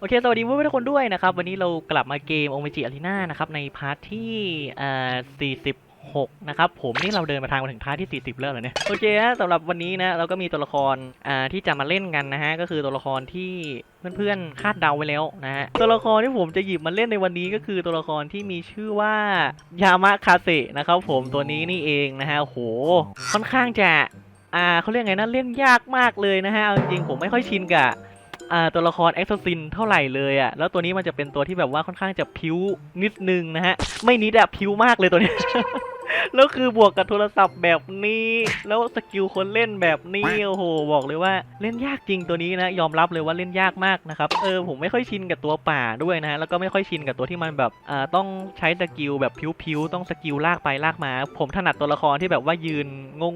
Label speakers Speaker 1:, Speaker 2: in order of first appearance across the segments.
Speaker 1: โอเค สวัสดีเพื่อนๆทุกคนด้วยนะครับ วันนี้เรากลับมาเกมโอเมจิอารีนานะครับ ในพาร์ทที่อ่อ46 นะครับ ผมนี่เราเดินมาทางมาถึงพาร์ทที่ 40 แล้วเหรอเนี่ย โอเคฮะสำหรับวันนี้นะ เราก็มีตัวละครอ่าที่จะมาเล่นกันนะฮะ ก็คือตัวละครที่เพื่อนๆคาดเดาไว้แล้วนะฮะ ตัวละครที่ผมจะหยิบมาเล่นในวันนี้ก็คือตัวละครที่มีชื่อว่ายามะคาเซนะครับผม ตัวนี้นี่เองนะฮะโห ค่อนข้างจะอ่าเขาเรียกไงนะเล่นยากมากเลยนะฮะเอาจริงๆผมไม่ค่อยชินกับ ตัวละครแอ s ซ a ซินเท่าไหร่เลยอะ่ะแล้วตัวนี้มันจะเป็นตัวที่แบบว่าค่อนข้างจะพิ้วนิดนึงนะฮะ ไม่นิดอะพิ้วมากเลยตัวนี้ แล้วคือบวกกับโทรศัพท์แบบนี้ แล้วสกิลคนเล่นแบบนี้โอ้โหบอกเลยว่าเล่นยากจริงตัวนี้นะยอมรับเลยว่าเล่นยากมากนะครับเออผมไม่ค่อยชินกับตัวป่าด้วยนะฮะแล้วก็ไม่ค่อยชินกับตัวที่มันแบบอ่าต้องใช้สกิลแบบพิ้วๆต้องสกิลลากไปลากมา ผมถนัดตัวละครที่แบบว่ายืน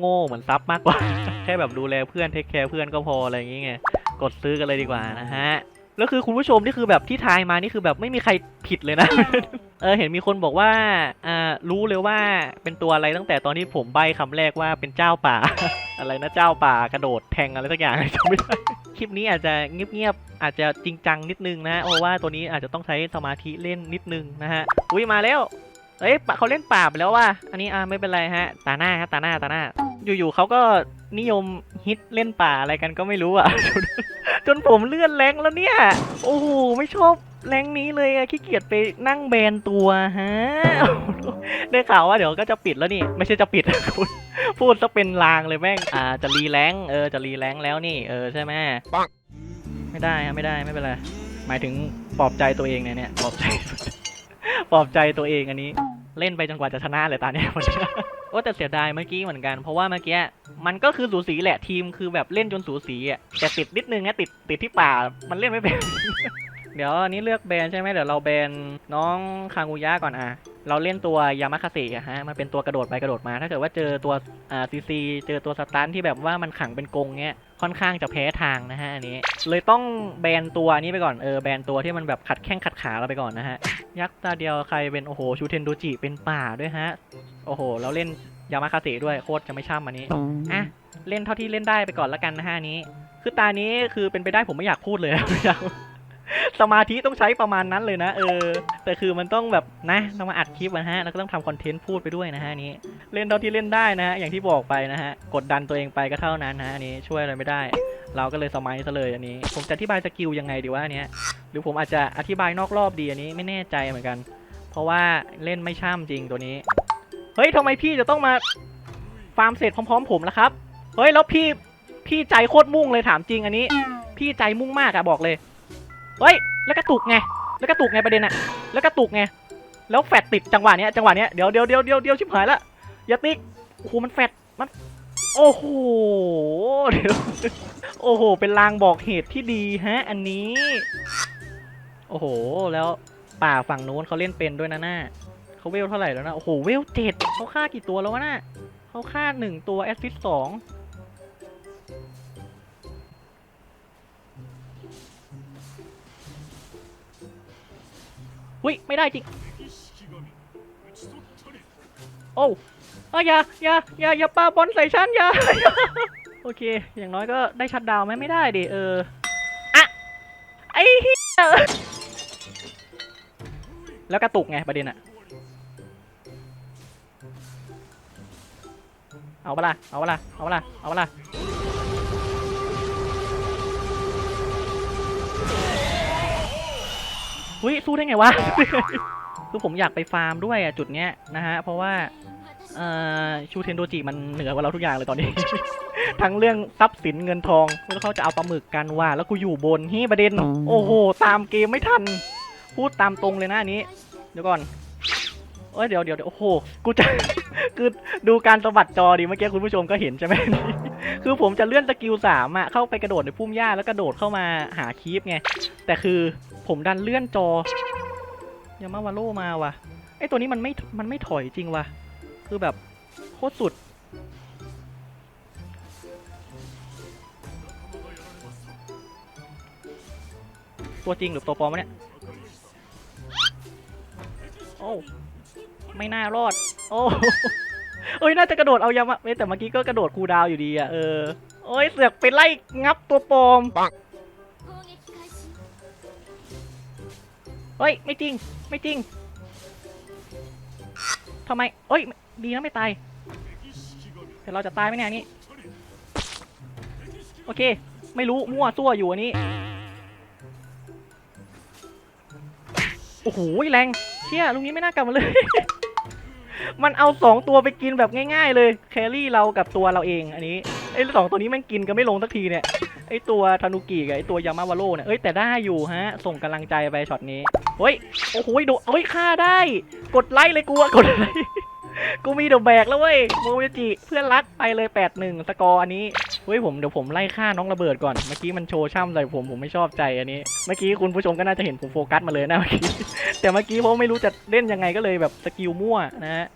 Speaker 1: โง่ๆเหมือนซับมากกว่า แค่แบบดูแลเพื่อนเทคแคร์เพื่อนก็พออะไรอย่างเงี้ย กดซื้อกันเลยดีกว่านะฮะแล้วคือคุณผู้ชมนี่คือแบบที่ทายมานี่คือแบบไม่มีใครผิดเลยนะ เออเห็นมีคนบอกว่าอ่ารู้เลยว่าเป็นตัวอะไรตั้งแต่ตอนที่ผมใบคำแรกว่าเป็นเจ้าป่า อะไรนะเจ้าป่ากระโดดแทงอะไรสักอย่างจำไม่ได้คลิปนี้อาจจะเงียบๆอาจจะจริงจังนิดนึงนะเพราะว่าตัวนี้อาจจะต้องใช้สมาธิเล่นนิดนึงนะฮะอุ้ยมาแล้วเอ้ยปะเขาเล่นป่าไปแล้วว่ะอันนี้อ่าไม่เป็นไรฮะตาหน้าครับตาหน้าตาหน้า อยู่ๆเขาก็นิยมฮิตเล่นป่าอะไรกันก็ไม่รู้อะ จนผมเลื่อนแรงแล้วเนี่ย โอ้โหไม่ชอบแรงนี้เลยอะขี้เกียจไปนั่งแบนตัวฮะได้ข่าวว่าเดี๋ยวก็จะปิดแล้วนี่ ไม่ใช่จะปิดคุณพูดซะเป็นลางเลยแม่งอ่าจะรีแรงเออจะรีแรงแล้วนี่ เออใช่ไหมไม่ได้ฮะไม่ได้ไม่เป็นไรหมายถึงปลอบใจตัวเองเนี่ยเนี่ยปลอบใจปลอบใจตัวเองอันนี้ เล่นไปจนกว่าจะชนะเลยตาเนี่ยมันนี้โอ้แต่เสียดายเมื่อกี้เหมือนกัน เพราะว่าเมื่อกี้มันก็คือสูสีแหละทีมคือแบบเล่นจนสูสีอะแต่ติดนิดนึงนะติดติดที่ป่ามันเล่นไม่เป็น เดี๋ยวอันนี้เลือกแบนใช่ไหมเดี๋ยวเราแบนน้องคางูยะก่อนอะ เราเล่นตัวยามาคาเซอะฮะ มันเป็นตัวกระโดดไปกระโดดมา ถ้าเกิดว่าเจอตัวอ่าซีซีเจอตัวสตันที่แบบว่ามันขังเป็นกรงเงี้ย ค่อนข้างจะแพ้ทางนะฮะอันนี้ เลยต้องแบนตัวนี้ไปก่อน เออ แบนตัวที่มันแบบขัดแข้งขัดขาเราไปก่อนนะฮะ ยักษ์ตาเดียวใครเป็นโอ้โหชูเทนโดจิเป็นป่าด้วยฮะ โอ้โหแล้วเล่นยามาคาเซด้วยโคตรจะไม่ช่ำอันนี้ อะ เล่นเท่าที่เล่นได้ไปก่อนละกันนะฮะอันนี้ คือตานี้คือเป็นไปได้ผมไม่อยากพูดเลยไม่อยาก สมาธิต้องใช้ประมาณนั้นเลยนะ เออ แต่คือมันต้องแบบนะต้องมาอัดคลิปนะฮะแล้วก็ต้องทำคอนเทนต์พูดไปด้วยนะฮะนี้เล่นเท่าที่เล่นได้นะฮะอย่างที่บอกไปนะฮะกดดันตัวเองไปก็เท่านั้นนะฮะอันนี้ช่วยอะไรไม่ได้ เราก็เลยสมัยซะเลยอันนี้ ผมจะอธิบายสกิลยังไงดีวะอันเนี้ยหรือผมอาจจะอธิบายนอกรอบดีอันนี้ไม่แน่ใจเหมือนกัน เพราะว่าเล่นไม่ช่ำจริงตัวนี้เฮ้ยทำไมพี่จะต้องมาฟาร์มเสร็จพร้อม ๆ ผมล่ะครับเฮ้ยแล้วพี่พี่ใจโคตรมุ่งเลยถามจริงอันนี้ พี่ใจมุ่งมากอะบอกเลย เฮ้ย แล้วกระตุกไง แล้วกระตุกไงประเด็นอะแล้วกระตุกไง แล้วแฟดติดจังหวะเนี้ย จังหวะเนี้ย เดี๋ยวเดี๋ยวเดี๋ยวเดี๋ยวเดี๋ยวชิบหายละอย่าติ๊กโอ้โห มันแฟดมัน โอ้โห เดี๋ยว โอ้โห เป็นลางบอกเหตุที่ดีฮะ อันนี้ โอ้โห แล้วป่าฝั่งโน้นเขาเล่นเป็นด้วยนะหน้าเขาเวลเท่าไหร่แล้วนะ โอ้โห เวลเจ็ดเขาฆ่ากี่ตัวแล้ววะน่ะเขาฆ่าหนึ่งตัวแอสซิสสอง อุ้ยไม่ได้จริง โอ้อยอย่าอย่าอย่าอย่าปาบอลใส่ฉันอย่าโอเค อย่างน้อยก็ได้ชัดดาวไหมไม่ได้ดิเอออะไอ้เหี้ยแล้วกระตุกไงประเด็นอะเอาปล่ะเอาปล่ะเอาปล่ะเอาปล่ะอุ้ยสู้ได้ไงวะ คือผมอยากไปฟาร์มด้วยอะจุดเนี้ยนะฮะ เพราะว่าเอ่อชูเทนโดจิมันเหนือกว่าเราทุกอย่างเลยตอนนี้ ทั้งเรื่องทรัพย์สินเงินทองแล้วเขาจะเอาปลาหมึกกันว่า แล้วกูอยู่บนฮี่ประเด็น โอ้โห ตามเกมไม่ทัน พูดตามตรงเลยนะอันนี้ เดี๋ยวก่อนเอ้ยเดี๋ยวเดี๋ยวเดี๋ยวโอ้โห กูจะคือดูการสะบัดจอดีเมื่อกี้คุณผู้ชมก็เห็นใช่ไหมคือผมจะเลื่อนสกิลสามอะเข้าไปกระโดดในพุ่มหญ้าแล้วกระโดดเข้ามาหาคีปไง แต่คือ ผมดันเลื่อนจอยามาวาโลมาว่ะไอตัวนี้มันไม่มันไม่ถอยจริงว่ะ คือแบบโคตรสุด ตัวจริงหรือตัวปลอมวะเนี่ย โอ้ไม่น่ารอด โอ้เอ้ยน่าจะกระโดดเอายามะแต่เมื่อกี้ก็กระโดดคูดาวอยู่ดีอะเออโอ้ยเสือกไปไล่งับตัวปลอม เฮ้ย ไม่จริง ไม่จริงทำไมเอ้ย ดีนะไม่ตาย แต่เราจะตายไหมเนี่ยนนี่ โอเค ไม่รู้ มั่วซั่วอยู่อันนี้ โอ้โห แรง เชี่ยลุงนี้ไม่น่ากลับมาเลย มันเอาสองตัวไปกินแบบง่าย ๆ เลย แครี่เรากับตัวเราเองอันนี้ ไอ้สองตัวนี้แมันกินกันไม่ลงสักทีเนี่ยไอ้ตัวธนุกิกับไอ้ตัวยามาวาโร่เนี่ยเอ้ยแต่ได้อยู่ฮะ ส่งกำลังใจไปช็อตนี้เฮ้ยโอ้โหโดเฮ้ยฆ่าได้ กดไลค์เลยกูอะกดไลค์กูมีเดอะแบกแล้วเว้ยโมเมจิเพื่อนรักไปเลย8ปดหนึ่งสกอร์อันนี้เฮ้ยผมเดี๋ยวผมไล่ฆ่าน้องระเบิดก่อนเมื่อกี้มันโชว์ช่ำใส่ผมผมไม่ชอบใจอันนี้ เมื่อกี้คุณผู้ชมก็น่าจะเห็นผมโฟกัสมาเลยนะเมื่อกี้แต่เมื่อกี้ผมไม่รู้จะเล่นยังไงก็เลยแบบสกิลมั่วนะฮะ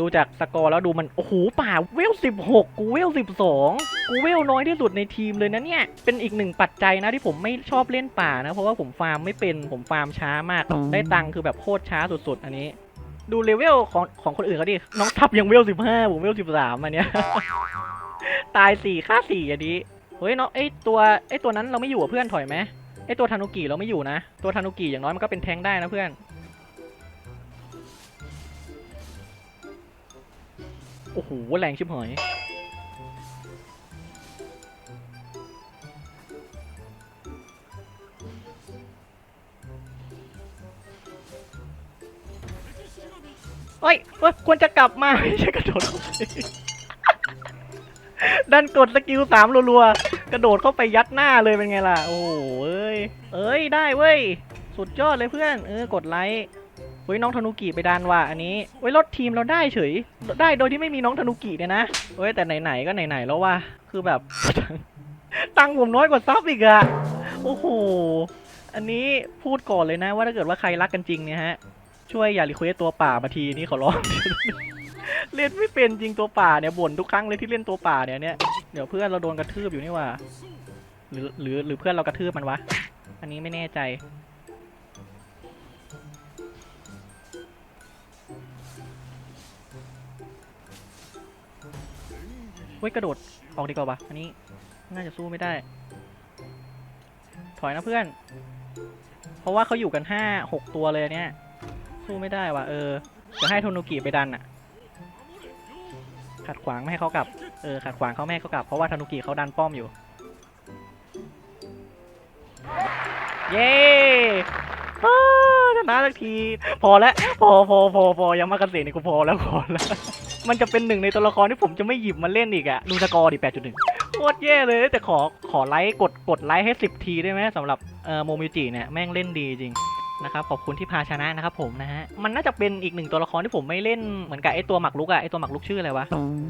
Speaker 1: ดูจากสกอร์แล้วดูมัน โอ้โหป่าเวลสิบหกกูเวลสิบสองกูเวลน้อยที่สุดในทีมเลยนะเนี่ย เป็นอีกหนึ่งปัจจัยนะที่ผมไม่ชอบเล่นป่านะ เพราะว่าผมฟาร์มไม่เป็นผมฟาร์มช้ามาก ได้ตังค์คือแบบโคตรช้าสุดๆ อันนี้ ดูเลเวลของของคนอื่นเขาดิ น้องทับยังเวลสิบห้าผมเวลสิบสามอันเนี้ย ตายสี่ค่าสี่อันนี้ เฮ้ยน้องไอยตัวไอยตัวนั้นเราไม่อยู่กับเพื่อนถอยไหมไอตัวธานุกิเราไม่อยู่นะ ตัวธานุกิอย่างน้อยมันก็เป็นแทงค์ได้นะเพื่อน โอ้โห แรงชิบหายเฮ้ยเฮ้ยควรจะกลับมาไม่ใช่กระโดดเข้าไปดันกดสกิลสามรัวๆ กระโดดเข้าไปยัดหน้าเลยเป็นไงล่ะ โอ้โหเอ้ย เอ้ย ได้เว้ย สุดยอดเลยเพื่อน เออ กดไลค์ เฮ้ยน้องธนุกิไปดันว่ะอันนี้เฮ้ยรถทีมเราได้เฉย ได้โดยที่ไม่มีน้องธนุกิเนี่ยนะเฮ้ยแต่ไหนๆก็ไหนๆแล้วว่ะคือแบบ ตังผมน้อยกว่าซับอีกอะโอ้โหอันนี้พูดก่อนเลยนะ ว่าถ้าเกิดว่าใครรักกันจริงเนี่ยฮะช่วยอย่ารีเควสตัวป่ามาทีนี่ขอร้องเล่นไม่เป็นจริงตัวป่าเนี่ยบ่นทุกครั้งเลยที่เล่นตัวป่าเนี่ยเนี่ยเดี๋ยวเพื่อนเราโดนกระทืบอยู่นี่ว่าหรือหรือหรือเพื่อนเรากระทืบมันวะ อันนี้ไม่แน่ใจ เฮ้ยกระโดดออกดีกว่าวะอันนี้น่าจะสู้ไม่ได้ ถอยนะเพื่อน เพราะว่าเขาอยู่กันห้าหกตัวเลยเนี่ย สู้ไม่ได้ว่ะเออจะให้โทนุกิไปดันอะขัดขวางไม่ให้เขากลับ เออขัดขวางเขาไม่ให้เขากลับ เพราะว่าธนุกิเขาดันป้อมอยู่ เย้ ชนะสักที พอแล้วพอพอพอพอยังมากเกษตรนี่กูพอแล้วพอแล้วมันจะเป็นหนึ่งในตัวละครที่ผมจะไม่หยิบมาเล่นอีกอะดูสกอร์ดิ8.1โคตรแย่เลยแต่ขอขอไลค์กดกดไลค์ให้10ทีได้ไหมสำหรับเอ่อโมมิจิเนี่ยแม่งเล่นดีจริงนะครับขอบคุณที่พาชนะนะครับผมนะฮะมันน่าจะเป็นอีกหนึ่งตัวละครที่ผมไม่เล่นเหมือนกับไอตัวหมักลุกอะไอตัวหมักลุกชื่ออะไรวะ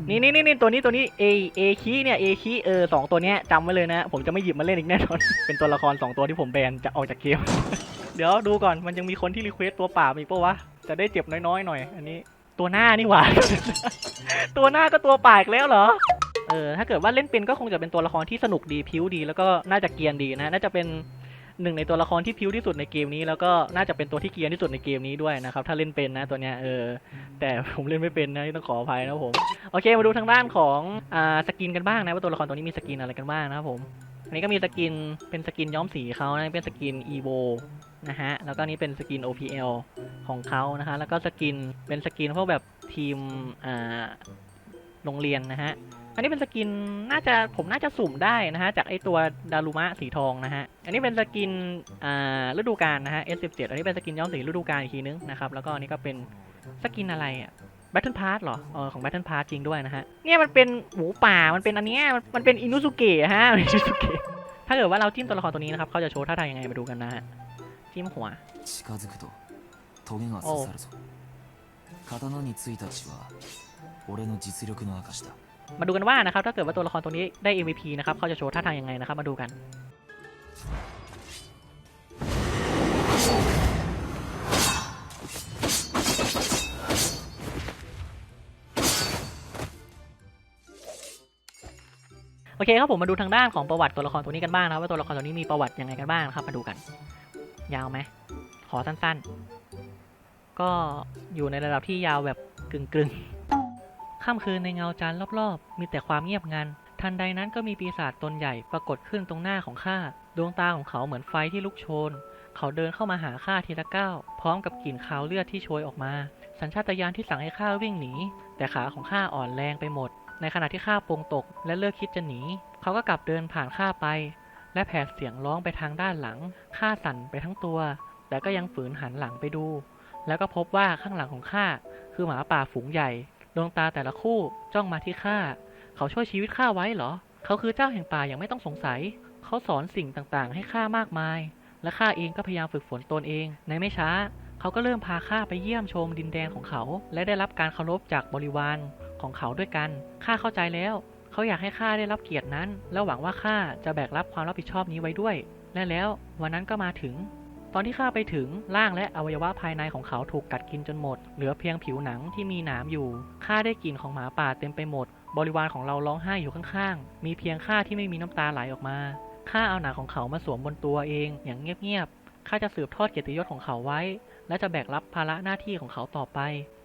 Speaker 1: นี่นี่นี่นี่ตัวนี้ตัวนี้เอเอคีเนี่ยเอคีเออสองตัวเนี้ยจำไว้เลยนะ ผมจะไม่หยิบมาเล่นอีกแน่นอนเป็นตัวละครสองตัวที่ผมแบนจะออกจากเกม เดี๋ยวดูก่อนมันยังมีคนที่รีเควสตัวป่ามีปะวะ จะได้เจ็บน้อยๆหน่อย อันนี้ตัวหน้านี่หว่า ตัวหน้าก็ตัวป่าอีกแล้วเหรอ เออถ้าเกิดว่าเล่นเป็นก็คงจะเป็นตัวละครที่สนุกดีพิ้วดี แล้วก็น่าจะเกียนดีนะน่าจะเป็นหนึ่งในตัวละครที่พิ้วที่สุดในเกมนี้ แล้วก็น่าจะเป็นตัวที่เกียนที่สุดในเกมนี้ด้วยนะครับถ้าเล่นเป็นนะตัวเนี้ยเออแต่ผมเล่นไม่เป็นนะต้องขออภัยนะผมโอเคมาดูทางด้านของอ่าสกินกันบ้างนะว่าตัวละครตัวนี้มีสกินอะไรกันบ้างนะครับผมอันนี้ก็มีสกินเป็นสกินย้อมสีเขานะเป็นสกิน EVO นะฮะ แล้วก็นี่เป็นสกิน OPL ของเขานะฮะ แล้วก็สกินเป็นสกินพวกแบบทีมอ่าโรงเรียนนะฮะ อันนี้เป็นสกินน่าจะผมน่าจะสุ่มได้นะฮะ จากไอตัวดารุมะสีทองนะฮะ อันนี้เป็นสกินอ่าฤดูกาลนะฮะ S17 อันนี้เป็นสกินย้อมสีฤดูกาลอีกทีนึงนะครับ แล้วก็อันนี้ก็เป็นสกินอะไรอะ Battle Pass เหรอเออของ Battle Pass จริงด้วยนะฮะ เนี่ยมันเป็นหมูป่า มันเป็นอันเนี้ยมันมันเป็นอินุสุเกะฮะอินุสุเกะถ้าเกิดว่าเราจิ้มตัวละครตัวนี้นะครับ เขาจะโชว์ท่าทางยังไงมาดูกันนะฮะจิ้มหัว
Speaker 2: 近づくとトゲが刺さるぞ刀についた血は俺の実力の証だ
Speaker 1: มาดูกันว่านะครับ ถ้าเกิดว่าตัวละครตัวนี้ได้ MVP นะครับ เขาจะโชว์ท่าทางยังไงนะครับ มาดูกัน โอเคครับผมมาดูทางด้านของประวัติตัวละครตัวนี้กันบ้างนะครับว่าตัวละครตัวนี้มีประวัติยังไงกันบ้างนะครับ มาดูกัน ยาวไหมขอสั้นๆ ก็อยู่ในระดับที่ยาวแบบกึ่งๆ ค่ำคืนในเงาจันทร์รอบๆ มีแต่ความเงียบงัน ทันใดนั้นก็มีปีศาจตนใหญ่ปรากฏขึ้นตรงหน้าของข้า ดวงตาของเขาเหมือนไฟที่ลุกโชน เขาเดินเข้ามาหาข้าทีละก้าว พร้อมกับกลิ่นคาวเลือดที่โชยออกมา สัญชาตญาณที่สั่งให้ข้าวิ่งหนี แต่ขาของข้าอ่อนแรงไปหมด ในขณะที่ข้าปรงตกและเลิกคิดจะหนี เขาก็กลับเดินผ่านข้าไป และแผดเสียงร้องไปทางด้านหลัง ข้าสั่นไปทั้งตัว แต่ก็ยังฝืนหันหลังไปดู แล้วก็พบว่าข้างหลังของข้าคือหมาป่าฝูงใหญ่ ดวงตาแต่ละคู่จ้องมาที่ข้า เขาช่วยชีวิตข้าไว้เหรอ เขาคือเจ้าแห่งป่าอย่างไม่ต้องสงสัย เขาสอนสิ่งต่างๆ ให้ข้ามากมาย และข้าเองก็พยายามฝึกฝนตนเอง ในไม่ช้า เขาก็เริ่มพาข้าไปเยี่ยมชมดินแดนของเขา และได้รับการเคารพจากบริวารของเขาด้วยกัน ข้าเข้าใจแล้ว เขาอยากให้ข้าได้รับเกียรตินั้น และหวังว่าข้าจะแบกรับความรับผิดชอบนี้ไว้ด้วย และแล้ววันนั้นก็มาถึง ตอนที่ข้าไปถึงร่างและอวัยวะภายในของเขาถูกกัดกินจนหมด เหลือเพียงผิวหนังที่มีหนามอยู่ข้าได้กลิ่นของหมาป่าเต็มไปหมด บริวารของเราร้องไห้อยู่ข้างๆ มีเพียงข้าที่ไม่มีน้ำตาไหลออกมาข้าเอาหนังของเขามาสวมบนตัวเองอย่างเงียบๆข้าจะสืบทอดเกียรติยศของเขาไว้ และจะแบกรับภาระหน้าที่ของเขาต่อไป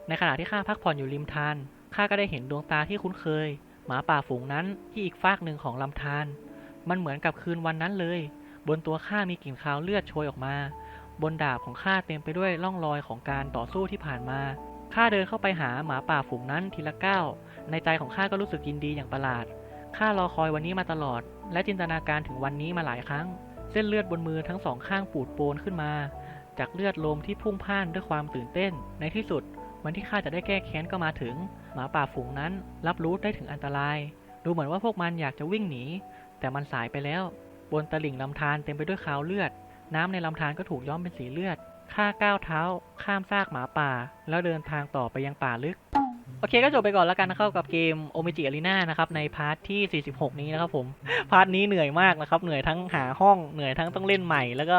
Speaker 1: ในขณะที่ข้าพักผ่อนอยู่ริมทานข้าก็ได้เห็นดวงตาที่คุ้นเคย หมาป่าฝูงนั้นที่อีกฟากหนึ่งของลำธารมันเหมือนกับคืนวันนั้นเลย บนตัวข้ามีกลิ่นคาวเลือดโชยออกมา บนดาบของข้าเต็มไปด้วยร่องรอยของการต่อสู้ที่ผ่านมาข้าเดินเข้าไปหาหมาป่าฝูงนั้นทีละก้าวในใจของข้าก็รู้สึกยินดีอย่างประหลาดข้ารอคอยวันนี้มาตลอด และจินตนาการถึงวันนี้มาหลายครั้ง เส้นเลือดบนมือทั้งสองข้างปูดโปนขึ้นมา จากเลือดลมที่พุ่งพ่านด้วยความตื่นเต้น ในที่สุดวันที่ข้าจะได้แก้แค้นก็มาถึง หมาป่าฝูงนั้นรับรู้ได้ถึงอันตราย ดูเหมือนว่าพวกมันอยากจะวิ่งหนี แต่มันสายไปแล้ว บนตลิ่งลำธารเต็มไปด้วยคราวเลือด น้ำในลำธารก็ถูกย้อมเป็นสีเลือด ข้าก้าวเท้า ข้ามซากหมาป่า แล้วเดินทางต่อไปยังป่าลึก โอเคก็จบไปก่อนแล้วกันนะครับกับเกมโอเมจิอารีนานะครับในพาร์ทที่ 46 นี้นะครับผม พาร์ทนี้เหนื่อยมากนะครับ เหนื่อยทั้งหาห้อง เหนื่อยทั้งต้องเล่นใหม่ แล้วก็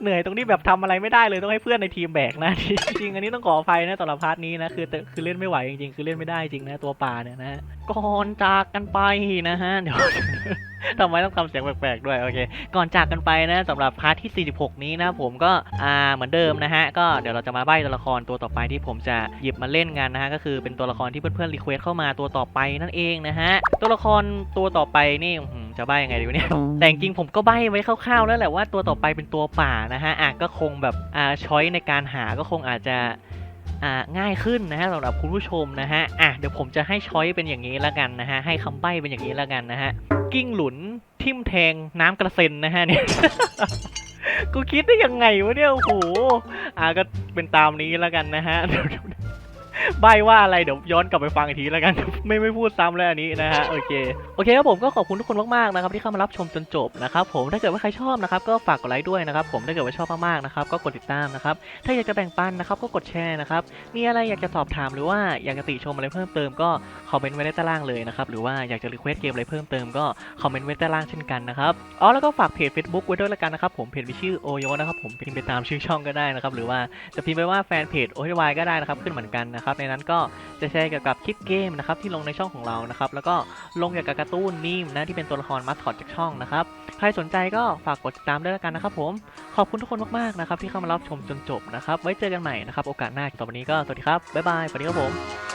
Speaker 1: เหนื่อยตรงที่แบบทำอะไรไม่ได้เลยต้องให้เพื่อนในทีมแบกนะจริงอันนี้ต้องขออภัยนะสำหรับพาร์ทนี้นะคือแต่คือเล่นไม่ไหวจริงๆคือเล่นไม่ได้จริงนะตัวป่าเนี่ยนะก่อนจากกันไปนะฮะเดี๋ยวทำไมต้องทำเสียงแปลกๆด้วยโอเค ก่อนจากกันไปนะสำหรับพาร์ทที่ 46 นี้นะผมก็อ่าเหมือนเดิมนะฮะก็เดี๋ยวเราจะมาใบ้ตัวละครตัวต่อไปที่ผมจะหยิบมาเล่นกันนะฮะก็คือเป็นตัวละครที่เพื่อนๆรีเควสเข้ามาตัวต่อไปนั่นเองนะฮะตัวละครตัวต่อไปนี่ จะใบ้ยังไงดีวะเนี่ย แต่จริงๆผมก็ใบ้ไว้คร่าวๆแล้วแหละว่าตัวต่อไปเป็นตัวป่านะฮะอะก็คงแบบอ่าช้อยในการหาก็คงอาจจะอ่าง่ายขึ้นนะฮะสำหรับคุณผู้ชมนะฮะอะเดี๋ยวผมจะให้ช้อยเป็นอย่างนี้แล้วกันนะฮะให้คำใบ้เป็นอย่างนี้แล้วกันนะฮะกิ้งหลุนทิ่มแทงน้ำกระเซ็นนะฮะเนี่ยกูคิดได้ยังไงวะเนี่ยโอ้โหอะก็เป็นตามนี้แล้วกันนะฮะเดี๋ยวเดี๋ยว ใบว่าอะไรเดี๋ยวย้อนกลับไปฟังอีกทีแล้วกัน ไม่ไม่พูดซ้ำแล้วอันนี้นะฮะโอเคโอเคครับผมก็ขอบคุณทุกคนมากๆนะครับที่เข้ามารับชมจนจบนะครับผมถ้าเกิดว่าใครชอบนะครับก็ฝากกดไลค์ด้วยนะครับผมถ้าเกิดว่าชอบมากๆนะครับก็กดติดตามนะครับถ้าอยากจะแบ่งปันนะครับก็กดแชร์นะครับมีอะไรอยากจะสอบถามหรือว่าอยากจะติชมอะไรเพิ่มเติมก็คอมเมนต์ไว้ใต้ล่างเลยนะครับหรือว่าอยากจะรีเควสเกมอะไรเพิ่มเติมก็คอมเมนต์ไว้ใต้ล่างเช่นกันนะครับอ๋อแล้วก็ฝากเพจ Facebook ไว้ด้วยละกันนะครับผมเพจมีชื่อโอโยนะครับผมพิมพ์ไปตามชื่อช่องก็ได้นะครับหรือว่าจะพิมพ์ไปว่าแฟนเพจโอทวายก็ได้นะครับขึ้นเหมือนกันนะครับในนั้นก็จะแชร์เกี่ยวกับคลิปเกมนะครับที่ลงในช่องของเรานะครับแล้วก็ลงเกี่ยวกับการ์ตูนมีมนะที่เป็นตัวละครมาสคอตจากช่องนะครับใครสนใจก็ฝากกดติดตามด้วยละกันนะครับผมขอบคุณทุกคนมากๆนะครับที่เข้ามารับชมจนจบนะครับไว้เจอกันใหม่นะครับโอกาสหน้าต่อไปนี้ก็สวัสดีครับบ๊ายบายสวัสดีครับผม